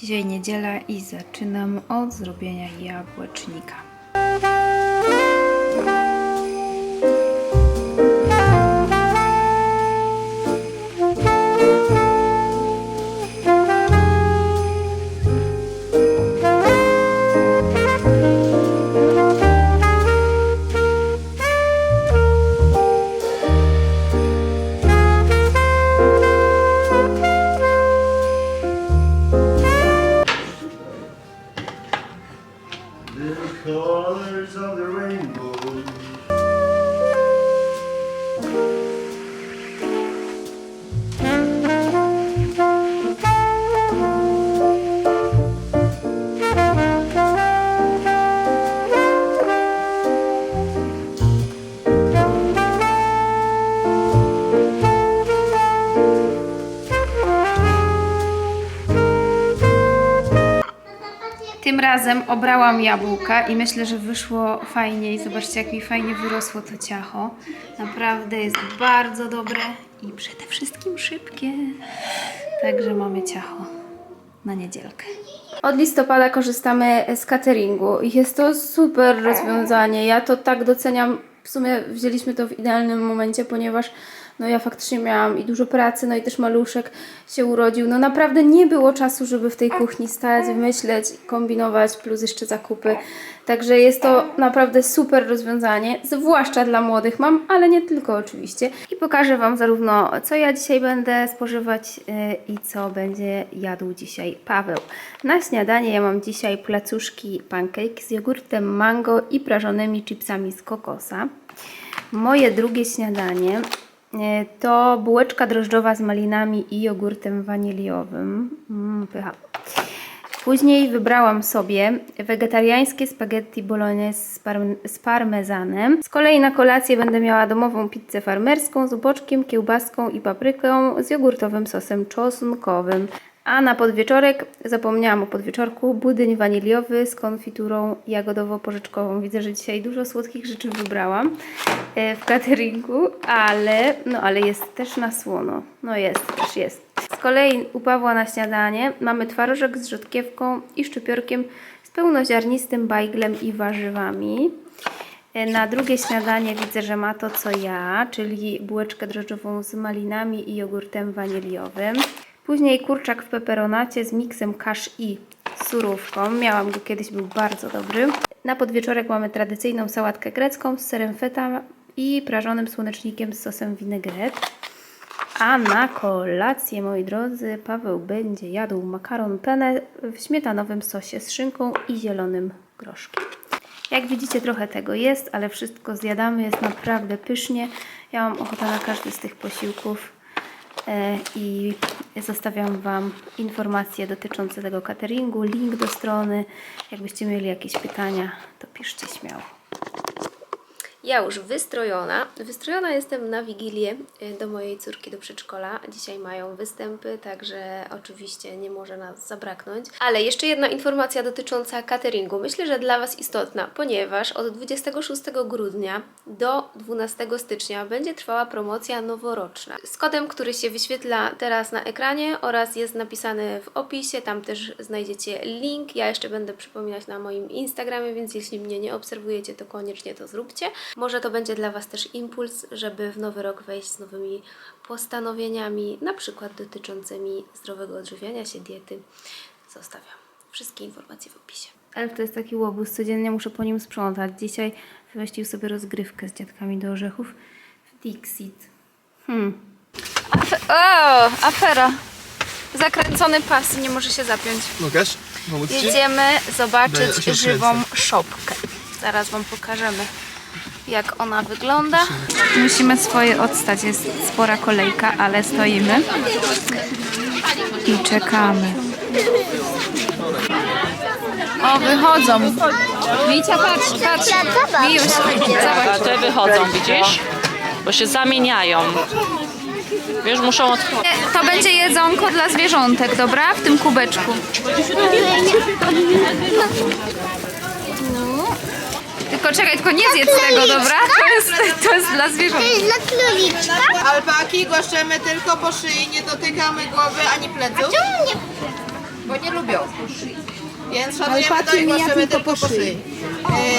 Dzisiaj niedziela i zaczynam od zrobienia jabłecznika. Razem obrałam jabłka i myślę, że wyszło fajnie i zobaczcie jak mi fajnie wyrosło to ciacho. Naprawdę jest bardzo dobre i przede wszystkim szybkie. Także mamy ciacho na niedzielkę. Od listopada korzystamy z cateringu i jest to super rozwiązanie. Ja to tak doceniam. W sumie wzięliśmy to w idealnym momencie, ponieważ no ja faktycznie miałam i dużo pracy, no i też maluszek się urodził. No naprawdę nie było czasu, żeby w tej kuchni stać, myśleć, kombinować, plus jeszcze zakupy. Także jest to naprawdę super rozwiązanie, zwłaszcza dla młodych mam, ale nie tylko oczywiście. I pokażę Wam zarówno, co ja dzisiaj będę spożywać yy, i co będzie jadł dzisiaj Paweł. Na śniadanie ja mam dzisiaj placuszki pancake z jogurtem mango i prażonymi chipsami z kokosa. Moje drugie śniadanie To bułeczka drożdżowa z malinami i jogurtem waniliowym. Mm, pycha. Później wybrałam sobie wegetariańskie spaghetti bolognese z, parm- z parmezanem. Z kolei na kolację będę miała domową pizzę farmerską z boczkiem, kiełbaską i papryką z jogurtowym sosem czosnkowym. A na podwieczorek, zapomniałam o podwieczorku, budyń waniliowy z konfiturą jagodowo-porzeczkową. Widzę, że dzisiaj dużo słodkich rzeczy wybrałam e, w cateringu, ale, no, ale jest też na słono. No jest, też jest. Z kolei u Pawła na śniadanie mamy twarożek z rzodkiewką i szczypiorkiem z pełnoziarnistym bajglem i warzywami. E, Na drugie śniadanie widzę, że ma to co ja, czyli bułeczkę drożdżową z malinami i jogurtem waniliowym. Później kurczak w peperonacie z miksem kasz i surówką. Miałam go kiedyś, był bardzo dobry. Na podwieczorek mamy tradycyjną sałatkę grecką z serem feta i prażonym słonecznikiem z sosem vinaigrette. A na kolację, moi drodzy, Paweł będzie jadł makaron penne w śmietanowym sosie z szynką i zielonym groszkiem. Jak widzicie, trochę tego jest, ale wszystko zjadamy, jest naprawdę pysznie. Ja mam ochotę na każdy z tych posiłków e, i zostawiam Wam informacje dotyczące tego cateringu, link do strony. Jakbyście mieli jakieś pytania, to piszcie śmiało. Ja już wystrojona. Wystrojona jestem na Wigilię y, do mojej córki do przedszkola. Dzisiaj mają występy, także oczywiście nie może nas zabraknąć. Ale jeszcze jedna informacja dotycząca cateringu. Myślę, że dla Was istotna, ponieważ od 26 grudnia do 12 stycznia będzie trwała promocja noworoczna. Z kodem, który się wyświetla teraz na ekranie oraz jest napisany w opisie. Tam też znajdziecie link. Ja jeszcze będę przypominać na moim Instagramie, więc jeśli mnie nie obserwujecie, to koniecznie to zróbcie. Może to będzie dla Was też impuls, żeby w nowy rok wejść z nowymi postanowieniami, na przykład dotyczącymi zdrowego odżywiania się, diety. Zostawiam wszystkie informacje w opisie. Elf to jest taki łobuz, codziennie muszę po nim sprzątać. Dzisiaj wymyślił sobie rozgrywkę z dziadkami do orzechów w Dixit. Hmm. O, afera. Zakręcony pas nie może się zapiąć. Pomóc ci? Jedziemy Daję zobaczyć się żywą kręcę. szopkę. Zaraz Wam pokażemy, jak ona wygląda. Musimy swoje odstać, jest spora kolejka, ale stoimy i czekamy. O, wychodzą. Wicia, patrz, patrz. Wijuś, zobacz. Te wychodzą, widzisz? Bo się zamieniają. Wiesz, muszą otworzyć. To będzie jedzonko dla zwierzątek, dobra? W tym kubeczku. Tylko czekaj, tylko nie zjedz tego, dobra? To jest, to jest dla zwierząt. Dla króliczka? Alpaki głaszczemy tylko po szyi, nie dotykamy głowy ani pleców. Czemu nie bo nie lubią. Więc szanujemy to patrzy i głaszczemy to tylko po po szyi.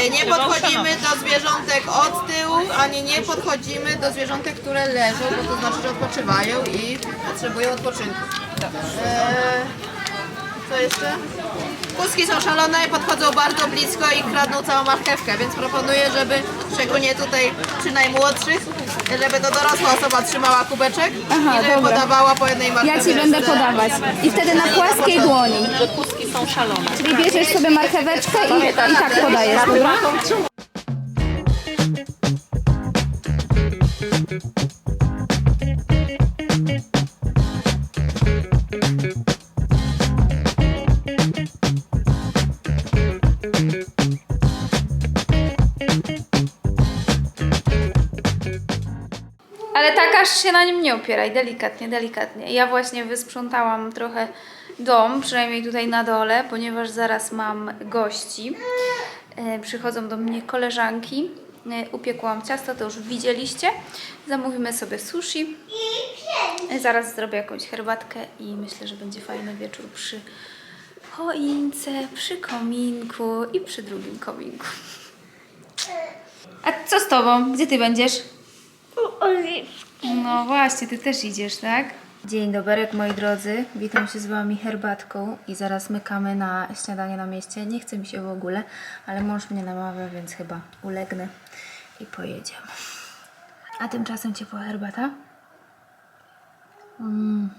E, Nie podchodzimy do zwierzątek od tyłu, ani nie podchodzimy do zwierzątek, które leżą, bo to znaczy, że odpoczywają i potrzebują odpoczynku. E, Co jeszcze? Kuski są szalone, podchodzą bardzo blisko i kradną całą marchewkę, więc proponuję, żeby szczególnie tutaj przy najmłodszych, żeby to dorosła osoba trzymała kubeczek Aha, i żeby dobra. podawała po jednej Ja marchewce. ci będę podawać. I wtedy na płaskiej dłoni. Że kuski są szalone. Czyli bierzesz sobie marcheweczkę i, i tak podajesz, dobra? Na nim nie opieraj, delikatnie, delikatnie. Ja właśnie wysprzątałam trochę dom, przynajmniej tutaj na dole, ponieważ zaraz mam gości. E, przychodzą do mnie koleżanki. E, upiekłam ciasto, to już widzieliście. Zamówimy sobie sushi. E, zaraz zrobię jakąś herbatkę i myślę, że będzie fajny wieczór przy choince, przy kominku i przy drugim kominku. A co z tobą? Gdzie ty będziesz? No właśnie, ty też idziesz, tak? Dzień dobry, moi drodzy. Witam się z wami herbatką i zaraz mykamy na śniadanie na mieście. Nie chce mi się w ogóle, ale mąż mnie namawia, więc chyba ulegnę i pojedziemy. A tymczasem ciepła herbata. Mm.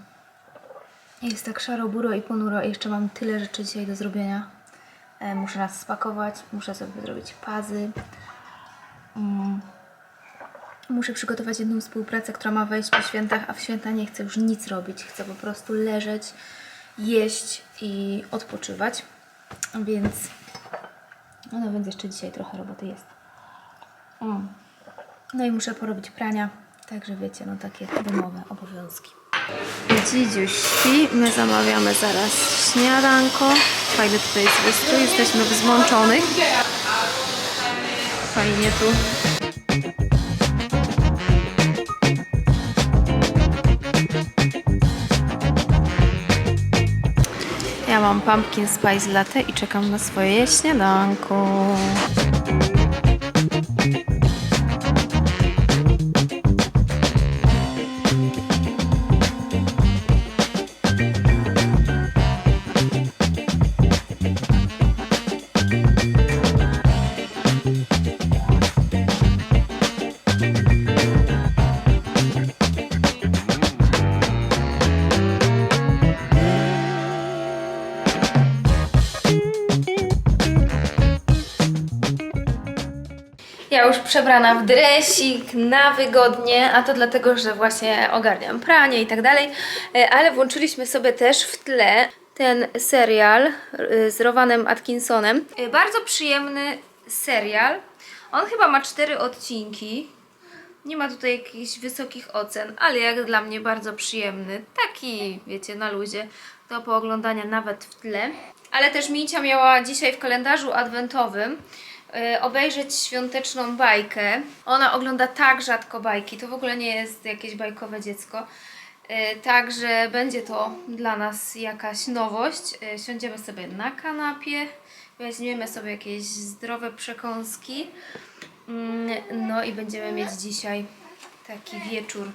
Jest tak szaro, buro i ponuro. Jeszcze mam tyle rzeczy dzisiaj do zrobienia. E, muszę nas spakować, muszę sobie zrobić pazy. Mm. Muszę przygotować jedną współpracę, która ma wejść po świętach, a w święta nie chcę już nic robić. Chcę po prostu leżeć, jeść i odpoczywać. Więc. No więc jeszcze dzisiaj trochę roboty jest. Mm. No i muszę porobić prania. Także wiecie, no takie domowe obowiązki. Dzidziuś śpi, my zamawiamy zaraz śniadanko. Fajny tutaj jest wystrój, jesteśmy w. Fajnie tu. Mam pumpkin spice latte i czekam na swoje śniadanko. Przebrana w dresik, na wygodnie, a to dlatego, że właśnie ogarniam pranie i tak dalej, E, ale włączyliśmy sobie też w tle ten serial e, z Rowanem Atkinsonem. E, Bardzo przyjemny serial. On chyba ma cztery odcinki. Nie ma tutaj jakichś wysokich ocen, ale jak dla mnie bardzo przyjemny. Taki, wiecie, na luzie do pooglądania nawet w tle. Ale też Micia miała dzisiaj w kalendarzu adwentowym obejrzeć świąteczną bajkę. Ona ogląda tak rzadko bajki, to w ogóle nie jest jakieś bajkowe dziecko. E, Także będzie to dla nas jakaś nowość. E, Siądziemy sobie na kanapie, weźmiemy sobie jakieś zdrowe przekąski. Mm, No i będziemy mieć dzisiaj taki wieczór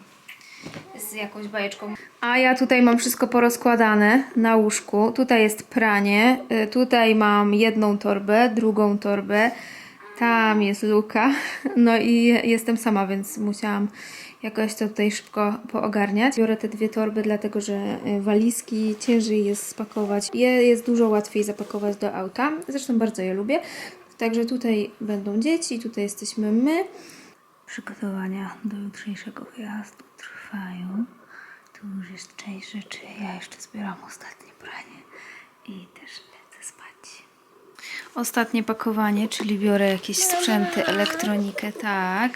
z jakąś bajeczką. A ja tutaj mam wszystko porozkładane na łóżku. Tutaj jest pranie, y, tutaj mam jedną torbę, drugą torbę, tam jest luka. No i jestem sama, więc musiałam jakoś to tutaj szybko poogarniać. Biorę te dwie torby, dlatego że y, walizki ciężej jest spakować. Je jest dużo łatwiej zapakować do auta. Zresztą bardzo je lubię. Także tutaj będą dzieci, tutaj jesteśmy my. Przygotowania do jutrzejszego wyjazdu trwają. Tu już jest część rzeczy. Ja jeszcze zbieram ostatnie pranie i też lecę spać. Ostatnie pakowanie, czyli biorę jakieś sprzęty, elektronikę, tak.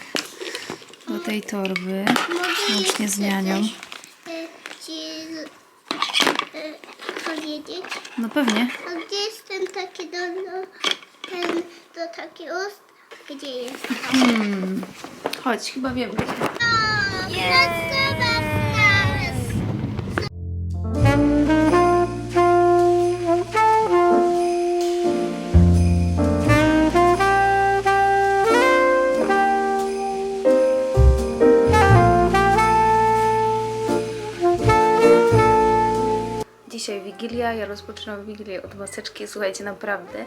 Do tej torby, łącznie z nianią. powiedzieć? No pewnie. A gdzie jest ten taki do, do ten do taki ust? Gdzie jest? Chodź, chyba wiem. O, jest. Dzisiaj Wigilia, ja rozpoczynam Wigilię od maseczki. Słuchajcie, naprawdę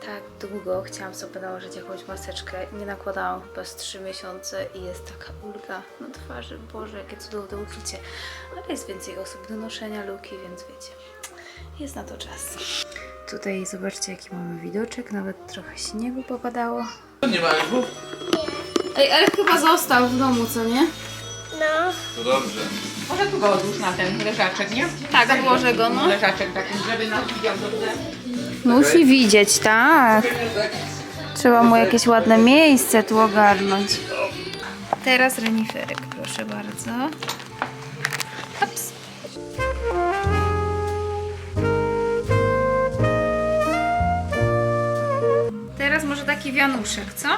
tak długo chciałam sobie nałożyć jakąś maseczkę. Nie nakładałam chyba z 3 miesiące i jest taka ulga na twarzy. Boże, jakie cudowne uczucie. Ale jest więcej osób do noszenia luki, więc wiecie, jest na to czas. Tutaj zobaczcie, jaki mamy widoczek. Nawet trochę śniegu popadało. Nie ma elfów? Ej, ale chyba został w domu, co nie? No. To dobrze. Może tu go odłóż na ten leżaczek, nie? Tak, odłożę go, no. Leżaczek taki, żeby nas widział dobrze. Musi widzieć, tak. Trzeba mu jakieś ładne miejsce tu ogarnąć. Teraz reniferek, proszę bardzo. Ups. Teraz może taki wianuszek, co?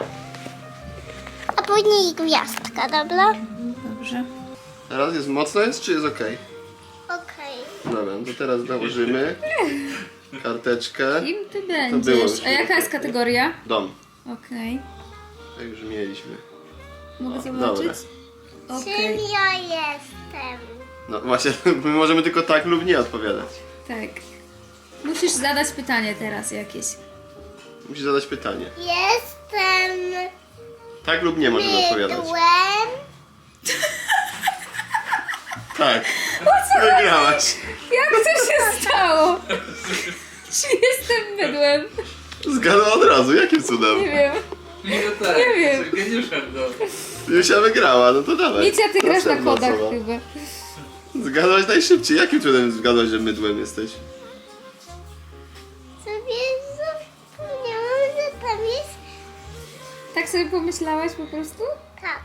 A później gwiazdka, dobra? Dobrze. Teraz jest mocno jest, czy jest ok? Okej. Dobra, to teraz nałożymy karteczkę. Kim ty będziesz? już. A jaka jest kategoria? Dom. Okej. Jak już mieliśmy. Mogę Dobra. zobaczyć? Okej. Czym ja jestem? No właśnie, my możemy tylko tak lub nie odpowiadać. Tak. Musisz zadać pytanie teraz jakieś. Musisz zadać pytanie. Jestem Tak lub nie możemy odpowiadać. mydłem. Tak. Wygrałaś. Jak to się stało? Czy jestem bydłem? Zgadła od razu, jakim cudem? Nie wiem. Nie, no tak. Nie wiem. Jesteś geniuszem, no. Jusia wygrała, no to dawaj. Micia, ty grasz na Następna kodach osoba. chyba. Zgadłaś najszybciej. Jakim cudem zgadłaś, że mydłem jesteś? Sobie zapomniałam, że tam jest Tak sobie pomyślałaś po prostu? tak.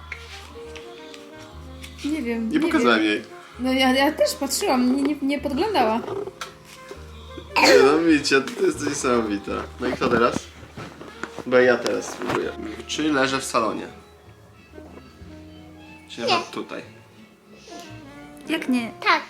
Nie wiem. Nie pokazałem wiem. jej. No ja, ja też patrzyłam, nie, nie, nie podglądała. Nie no, Micia, ty jesteś niesamowita. No i kto teraz? Bo ja teraz spróbuję. Czy leżę w salonie? Czy leżę tutaj? Jak nie? Tak.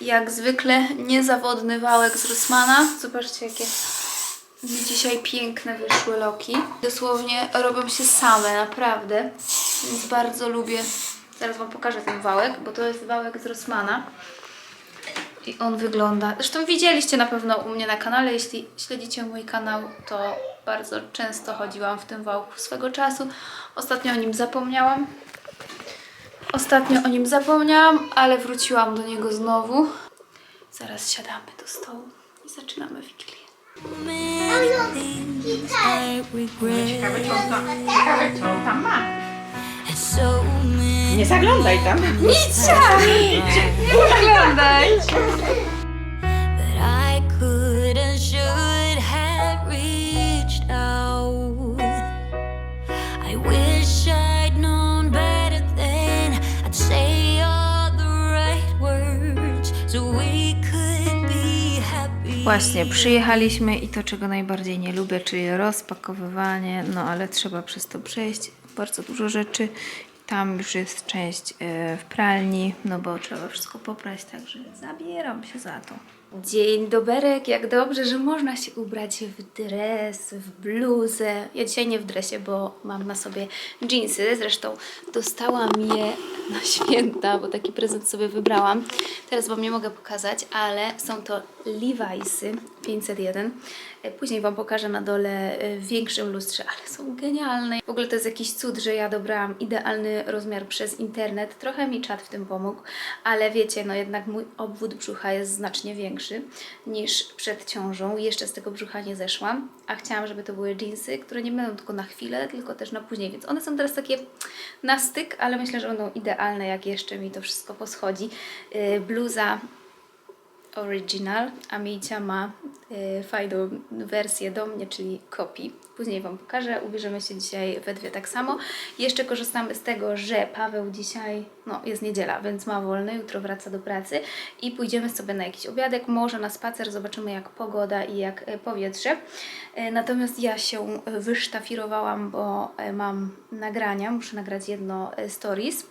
Jak zwykle niezawodny wałek z Rossmana. Zobaczcie jakie dzisiaj piękne wyszły loki. Dosłownie robią się same, naprawdę. Więc bardzo lubię. Zaraz Wam pokażę ten wałek, bo to jest wałek z Rossmana. I on wygląda. Zresztą widzieliście na pewno u mnie na kanale. Jeśli śledzicie mój kanał, to bardzo często chodziłam w tym wałku swego czasu. Ostatnio o nim zapomniałam. Ostatnio o nim zapomniałam, ale wróciłam do niego znowu. Zaraz siadamy do stołu i zaczynamy Wigilię. Ciekawe, co on tam ma. So many Nie zaglądaj tam. Oglądaj! that Właśnie, przyjechaliśmy i to, czego najbardziej nie lubię, czyli rozpakowywanie, no ale trzeba przez to przejść. Bardzo dużo rzeczy. Tam już jest część e, w pralni, no bo trzeba wszystko poprać, także zabieram się za to. Dzień doberek, jak dobrze, że można się ubrać w dres, w bluzę. Ja dzisiaj nie w dresie, bo mam na sobie jeansy. Zresztą dostałam je na święta, bo taki prezent sobie wybrałam. Teraz Wam nie mogę pokazać, ale są to Levi'sy 501. E, Później Wam pokażę na dole e, w większym lustrze, ale są genialne. W ogóle to jest jakiś cud, że ja dobrałam idealny rozmiar przez internet. Trochę mi czat w tym pomógł, ale wiecie, no jednak mój obwód brzucha jest znacznie większy niż przed ciążą. Jeszcze z tego brzucha nie zeszłam, a chciałam, żeby to były jeansy, które nie będą tylko na chwilę, tylko też na później, więc one są teraz takie na styk, ale myślę, że będą idealne, jak jeszcze mi to wszystko poschodzi. Yy, Bluza original, a Miejcia ma e, fajną wersję do mnie, czyli kopii. Później Wam pokażę, ubierzemy się dzisiaj we dwie tak samo. Jeszcze korzystamy z tego, że Paweł dzisiaj, no jest niedziela, więc ma wolny, jutro wraca do pracy i pójdziemy sobie na jakiś obiadek, może na spacer, zobaczymy jak pogoda i jak e, powietrze. E, Natomiast ja się wysztafirowałam, bo e, mam nagrania, muszę nagrać jedno stories.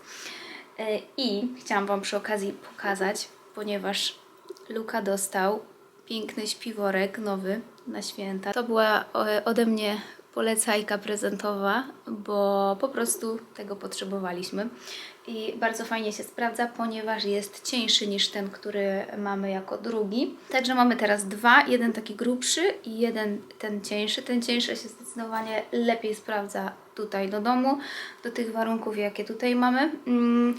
I chciałam Wam przy okazji pokazać, ponieważ Luka dostał piękny śpiworek nowy na święta. To była e, ode mnie polecajka prezentowa, bo po prostu tego potrzebowaliśmy. I bardzo fajnie się sprawdza, ponieważ jest cieńszy niż ten, który mamy jako drugi. Także mamy teraz dwa, jeden taki grubszy i jeden ten cieńszy. Ten cieńszy się zdecydowanie lepiej sprawdza tutaj do domu, do tych warunków, jakie tutaj mamy. Mm,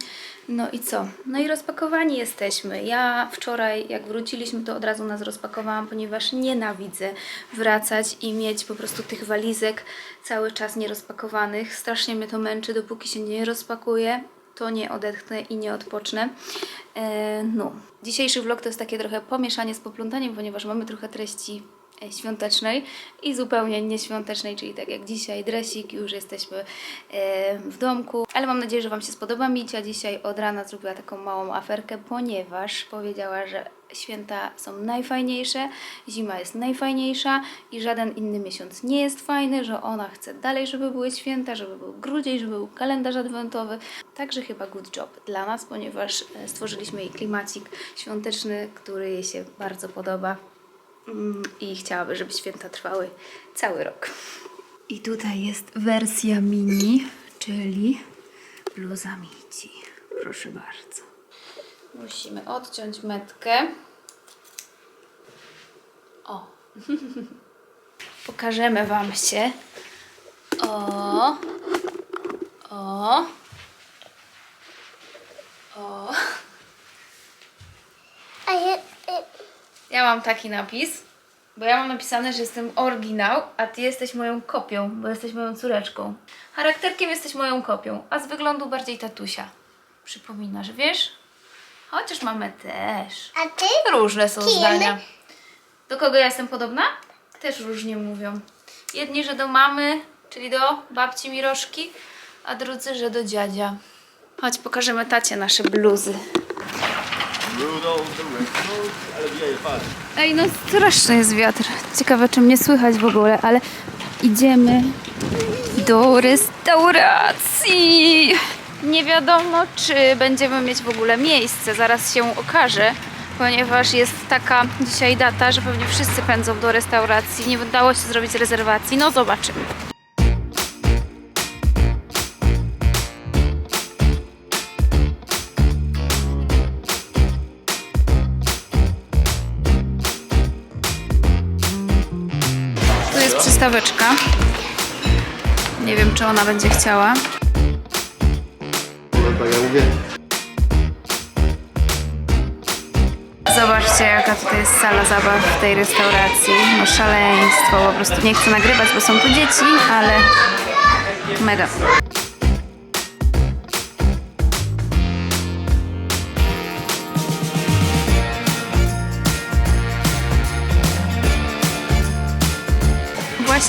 No i co? No i rozpakowani jesteśmy. Ja wczoraj, jak wróciliśmy, to od razu nas rozpakowałam, ponieważ nienawidzę wracać i mieć po prostu tych walizek cały czas nierozpakowanych. Strasznie mnie to męczy, dopóki się nie rozpakuje to nie odetchnę i nie odpocznę. E, no. Dzisiejszy vlog to jest takie trochę pomieszanie z poplątaniem, ponieważ mamy trochę treści e, świątecznej i zupełnie nieświątecznej, czyli tak jak dzisiaj dresik, już jesteśmy e, w domku. Ale mam nadzieję, że Wam się spodoba. Micia dzisiaj od rana zrobiła taką małą aferkę, ponieważ powiedziała, że święta są najfajniejsze, zima jest najfajniejsza i żaden inny miesiąc nie jest fajny, że ona chce dalej, żeby były święta, żeby był grudzień, żeby był kalendarz adwentowy. Także chyba good job dla nas, ponieważ e, stworzyliśmy jej klimacik świąteczny, który jej się bardzo podoba Mm, i chciałaby, żeby święta trwały cały rok. I tutaj jest wersja mini, czyli bluza Mici. Proszę bardzo. Musimy odciąć metkę. O. Pokażemy Wam się. O. O. O. Y, Ja mam taki napis, bo ja mam napisane, że jestem oryginał, a ty jesteś moją kopią, bo jesteś moją córeczką. Charakterkiem jesteś moją kopią, a z wyglądu bardziej tatusia. Przypominasz, wiesz? Chociaż mamy też. a ty? Różne są Kim? zdania. Do kogo ja jestem podobna? Też różnie mówią. Jedni, że do mamy, czyli do babci Miroszki, a drudzy, że do dziadzia. Chodź, pokażemy tacie nasze bluzy. Ej, no straszny jest wiatr. Ciekawe, czy mnie słychać w ogóle, ale idziemy do restauracji. Nie wiadomo, czy będziemy mieć w ogóle miejsce. Zaraz się okaże, ponieważ jest taka dzisiaj data, że pewnie wszyscy pędzą do restauracji. Nie udało się zrobić rezerwacji. No zobaczymy. Tu jest przystaweczka. Nie wiem, czy ona będzie chciała. No tak, ja mówię. Zobaczcie, jaka tutaj jest sala zabaw w tej restauracji. No szaleństwo, po prostu nie chcę nagrywać, bo są tu dzieci, ale mega.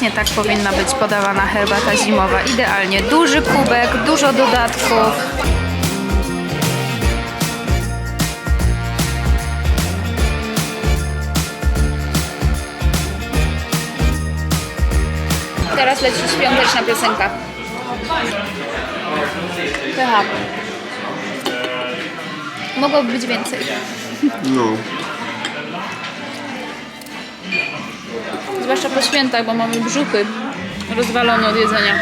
Właśnie tak powinna być podawana herbata zimowa. Idealnie. Duży kubek, dużo dodatków. Teraz leci świąteczna piosenka. Pycha. Mogłoby być więcej. No. Zwłaszcza po świętach, bo mamy brzuchy rozwalone od jedzenia.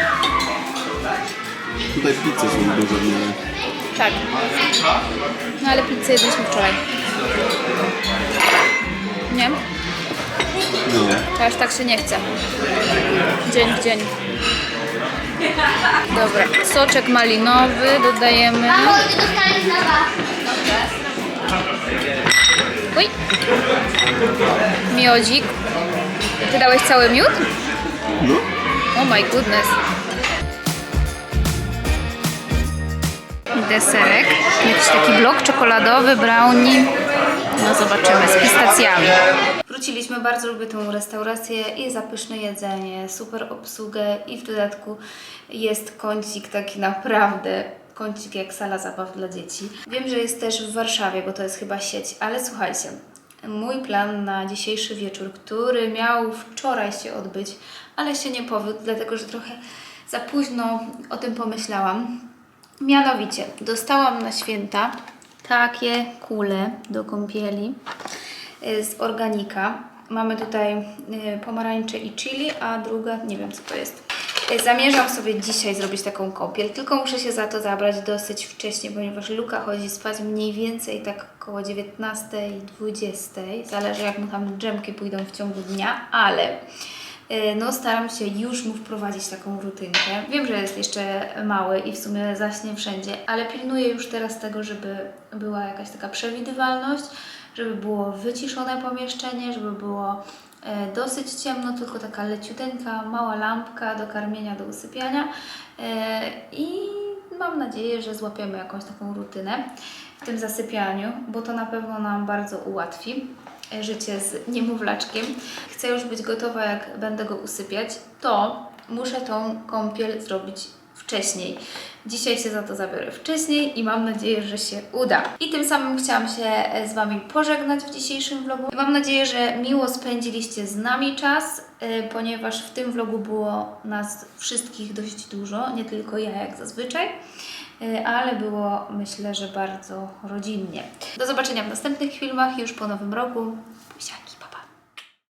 Tutaj pizze są duże miarę. Tak. No ale pizzę jedliśmy wczoraj. Nie? No. To aż tak się nie chce. Dzień w dzień. Dobra, soczek malinowy dodajemy. Dostaniesz. Uj. Miodzik. Ty dałeś cały miód? No. Oh my goodness. Deserek. Jakiś taki blok czekoladowy, brownie. No zobaczymy, z pistacjami. Wróciliśmy, bardzo lubię tą restaurację i zapyszne jedzenie, super obsługę i w dodatku jest kącik taki naprawdę kącik jak sala zabaw dla dzieci. Wiem, że jest też w Warszawie, bo to jest chyba sieć, ale słuchajcie, mój plan na dzisiejszy wieczór, który miał wczoraj się odbyć, ale się nie powiódł, dlatego że trochę za późno o tym pomyślałam. Mianowicie, dostałam na święta takie kule do kąpieli y, z organika. Mamy tutaj y, pomarańcze i chili, a druga, nie wiem co to jest. Y, Zamierzam sobie dzisiaj zrobić taką kąpiel, tylko muszę się za to zabrać dosyć wcześnie, ponieważ Luka chodzi spać mniej więcej tak około 19-20. Zależy jak mu tam drzemki pójdą w ciągu dnia, ale y, no staram się już mu wprowadzić taką rutynkę. Wiem, że jest jeszcze mały i w sumie zaśnie wszędzie, ale pilnuję już teraz tego, żeby była jakaś taka przewidywalność, żeby było wyciszone pomieszczenie, żeby było e, dosyć ciemno, tylko taka leciuteńka, mała lampka do karmienia, do usypiania e, i mam nadzieję, że złapiemy jakąś taką rutynę w tym zasypianiu, bo to na pewno nam bardzo ułatwi e, życie z niemowlaczkiem. Chcę już być gotowa, jak będę go usypiać, to muszę tą kąpiel zrobić wcześniej. Dzisiaj się za to zabiorę wcześniej i mam nadzieję, że się uda. I tym samym chciałam się e, z Wami pożegnać w dzisiejszym vlogu. Mam nadzieję, że miło spędziliście z nami czas, e, ponieważ w tym vlogu było nas wszystkich dość dużo, nie tylko ja jak zazwyczaj. E, Ale było myślę, że bardzo rodzinnie. Do zobaczenia w następnych filmach już po nowym roku.